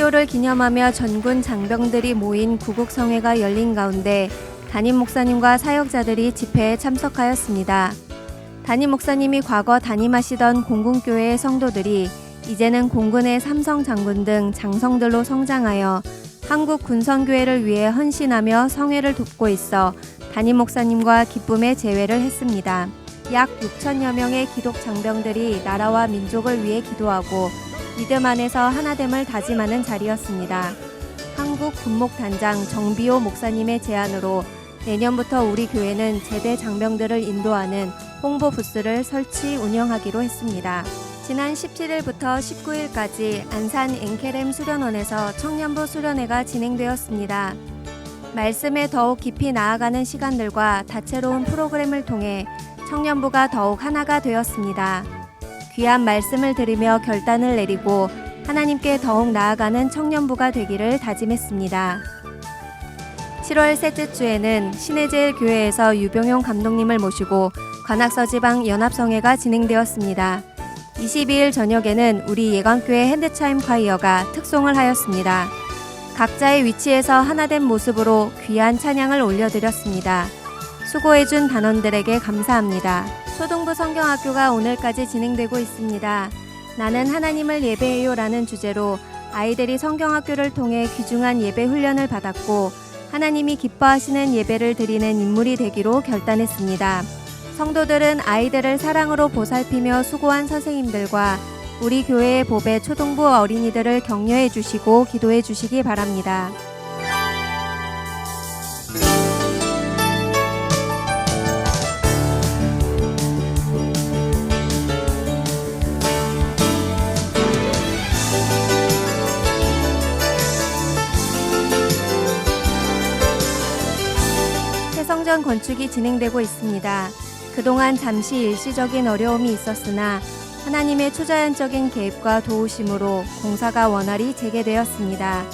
성교를 기념하며 전군 장병들이 모인 구국성회가 열린 가운데 담임 목사님과 사역자들이 집회에 참석하였습니다. 담임 목사님이 과거 담임하시던 공군교회의 성도들이 이제는 공군의 삼성 장군 등 장성들로 성장하여 한국 군선교회를 위해 헌신하며 성회를 돕고 있어 담임 목사님과 기쁨의 재회를 했습니다. 약 6천여 명의 기독 장병들이 나라와 민족을 위해 기도하고 믿음 안에서 하나됨을 다짐하는 자리였습니다. 한국 군목단장 정비호 목사님의 제안으로 내년부터 우리 교회는 제대 장병들을 인도하는 홍보 부스를 설치 운영하기로 했습니다. 지난 17일부터 19일까지 안산 엔케렘 수련원에서 청년부 수련회가 진행되었습니다. 말씀에 더욱 깊이 나아가는 시간들과 다채로운 프로그램을 통해 청년부가 더욱 하나가 되었습니다. 귀한 말씀을 들으며 결단을 내리고 하나님께 더욱 나아가는 청년부가 되기를 다짐했습니다. 7월 셋째 주에는 신해제일 교회에서 유병용 감독님을 모시고 관악서 지방 연합성회가 진행되었습니다. 22일 저녁에는 우리 예관교회 핸드차임 콰이어가 특송을 하였습니다. 각자의 위치에서 하나된 모습으로 귀한 찬양을 올려드렸습니다. 수고해준 단원들에게 감사합니다. 초등부 성경학교가 오늘까지 진행되고 있습니다. 나는 하나님을 예배해요 라는 주제로 아이들이 성경학교를 통해 귀중한 예배 훈련을 받았고 하나님이 기뻐하시는 예배를 드리는 인물이 되기로 결단했습니다. 성도들은 아이들을 사랑으로 보살피며 수고한 선생님들과 우리 교회의 보배 초등부 어린이들을 격려해 주시고 기도해 주시기 바랍니다. 새성전 건축이 진행되고 있습니다. 그동안 잠시 일시적인 어려움이 있었으나 하나님의 초자연적인 개입과 도우심으로 공사가 원활히 재개되었습니다.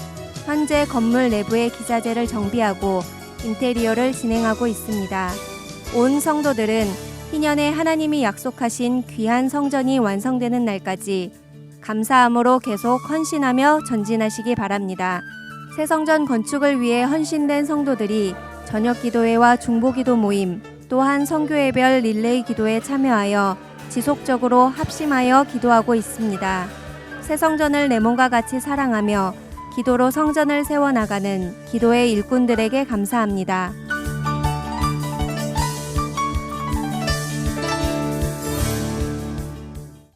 현재 건물 내부의 기자재를 정비하고 인테리어를 진행하고 있습니다. 온 성도들은 희년에 하나님이 약속하신 귀한 성전이 완성되는 날까지 감사함으로 계속 헌신하며 전진하시기 바랍니다. 새 성전 건축을 위해 헌신된 성도들이 저녁 기도회와 중보 기도 모임, 또한 성교회별 릴레이 기도에 참여하여 지속적으로 합심하여 기도하고 있습니다. 새 성전을 내 몸과 같이 사랑하며 기도로 성전을 세워나가는 기도의 일꾼들에게 감사합니다.